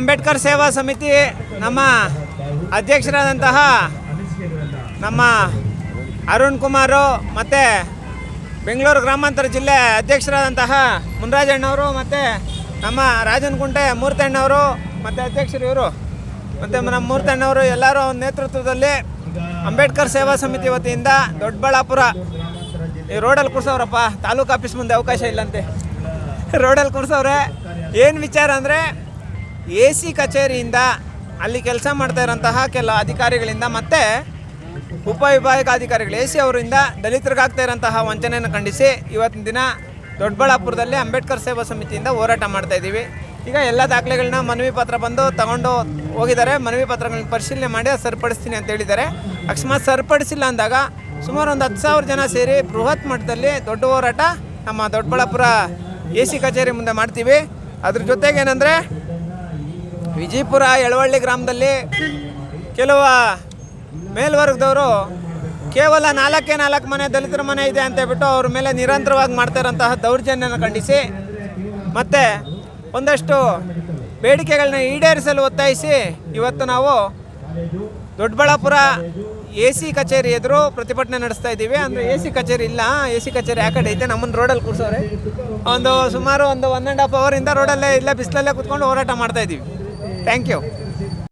ಅಂಬೇಡ್ಕರ್ ಸೇವಾ ಸಮಿತಿ ನಮ್ಮ ಅಧ್ಯಕ್ಷರಾದಂತಹ ನಮ್ಮ ಅರುಣ್ ಕುಮಾರು ಮತ್ತು ಬೆಂಗಳೂರು ಗ್ರಾಮಾಂತರ ಜಿಲ್ಲೆ ಅಧ್ಯಕ್ಷರಾದಂತಹ ಮುನ್ರಾಜಣ್ಣವರು ಮತ್ತು ನಮ್ಮ ರಾಜನ್ ಕುಂಟೆ ಮೂರ್ತಣ್ಣವರು ಮತ್ತು ಅಧ್ಯಕ್ಷರು ಇವರು. ಮತ್ತು ನಮ್ಮ ಮೂರ್ತಣ್ಣವರು ಎಲ್ಲರೂ ಅವ್ರ ನೇತೃತ್ವದಲ್ಲಿ ಅಂಬೇಡ್ಕರ್ ಸೇವಾ ಸಮಿತಿ ವತಿಯಿಂದ ದೊಡ್ಡಬಳ್ಳಾಪುರ, ಈ ರೋಡಲ್ಲಿ ಕೂರ್ಸವ್ರಪ್ಪ ತಾಲೂಕು ಆಫೀಸ್ ಮುಂದೆ ಅವಕಾಶ ಇಲ್ಲಂತೆ. ರೋಡಲ್ಲಿ ಕೂರ್ಸವ್ರೆ ಏನು ವಿಚಾರ ಅಂದರೆ ಎ ಸಿ ಕಚೇರಿಯಿಂದ ಅಲ್ಲಿ ಕೆಲಸ ಮಾಡ್ತಾ ಇರೋಂತಹ ಕೆಲ ಅಧಿಕಾರಿಗಳಿಂದ ಮತ್ತು ಉಪವಿಭಾಗ ಅಧಿಕಾರಿಗಳು ಎ ಸಿ ಅವರಿಂದ ದಲಿತರಿಗಾಗ್ತಾ ಇರೋಂತಹ ವಂಚನೆಯನ್ನು ಖಂಡಿಸಿ ಇವತ್ತಿನ ದಿನ ದೊಡ್ಡಬಳ್ಳಾಪುರದಲ್ಲಿ ಅಂಬೇಡ್ಕರ್ ಸೇವಾ ಸಮಿತಿಯಿಂದ ಹೋರಾಟ ಮಾಡ್ತಾ ಇದ್ದೀವಿ. ಈಗ ಎಲ್ಲ ದಾಖಲೆಗಳನ್ನ ಮನವಿ ಪತ್ರ ಬಂದು ತಗೊಂಡು ಹೋಗಿದ್ದಾರೆ. ಮನವಿ ಪತ್ರಗಳನ್ನ ಪರಿಶೀಲನೆ ಮಾಡಿ ಅದು ಸರಿಪಡಿಸ್ತೀನಿ ಅಂತ ಹೇಳಿದ್ದಾರೆ. ಅಕಸ್ಮಾತ್ ಸರಿಪಡಿಸಿಲ್ಲ ಅಂದಾಗ ಸುಮಾರು ಒಂದು ಹತ್ತು ಸಾವಿರ ಜನ ಸೇರಿ ಬೃಹತ್ ಮಟ್ಟದಲ್ಲಿ ದೊಡ್ಡ ಹೋರಾಟ ನಮ್ಮ ದೊಡ್ಡಬಳ್ಳಾಪುರ ಎ ಸಿ ಕಚೇರಿ ಮುಂದೆ ಮಾಡ್ತೀವಿ. ಅದ್ರ ಜೊತೆಗೆ ಏನಂದರೆ ವಿಜಯಪುರ ಎಳವಳ್ಳಿ ಗ್ರಾಮದಲ್ಲಿ ಕೆಲವು ಮೇಲ್ವರ್ಗದವರು ಕೇವಲ ನಾಲ್ಕೇ ನಾಲ್ಕು ಮನೆ ದಲಿತರ ಮನೆ ಇದೆ ಅಂತ ಹೇಳ್ಬಿಟ್ಟು ಅವ್ರ ಮೇಲೆ ನಿರಂತರವಾಗಿ ಮಾಡ್ತಾ ಇರೋಂತಹ ದೌರ್ಜನ್ಯನ ಖಂಡಿಸಿ ಮತ್ತು ಒಂದಷ್ಟು ಬೇಡಿಕೆಗಳನ್ನ ಈಡೇರಿಸಲು ಒತ್ತಾಯಿಸಿ ಇವತ್ತು ನಾವು ದೊಡ್ಡಬಳ್ಳಾಪುರ ಎ ಸಿ ಕಚೇರಿ ಎದುರು ಪ್ರತಿಭಟನೆ ನಡೆಸ್ತಾ ಇದ್ದೀವಿ. ಅಂದರೆ ಎ ಸಿ ಕಚೇರಿ ಇಲ್ಲ ಎ ಸಿ ಕಚೇರಿ ಆ ಕಡೆ ಐತೆ ನಮ್ಮನ್ನು ರೋಡಲ್ಲಿ ಕೂರಿಸೋರೆ ಒಂದು ಸುಮಾರು ಒಂದು ಒನ್ ಆ್ಯಂಡ್ ಹಾಫ್ ಅವರಿಂದ ರೋಡಲ್ಲೇ ಇಲ್ಲ, ಬಿಸಿಲಲ್ಲೇ ಕೂತ್ಕೊಂಡು ಹೋರಾಟ ಮಾಡ್ತಾ ಇದ್ದೀವಿ. Thank you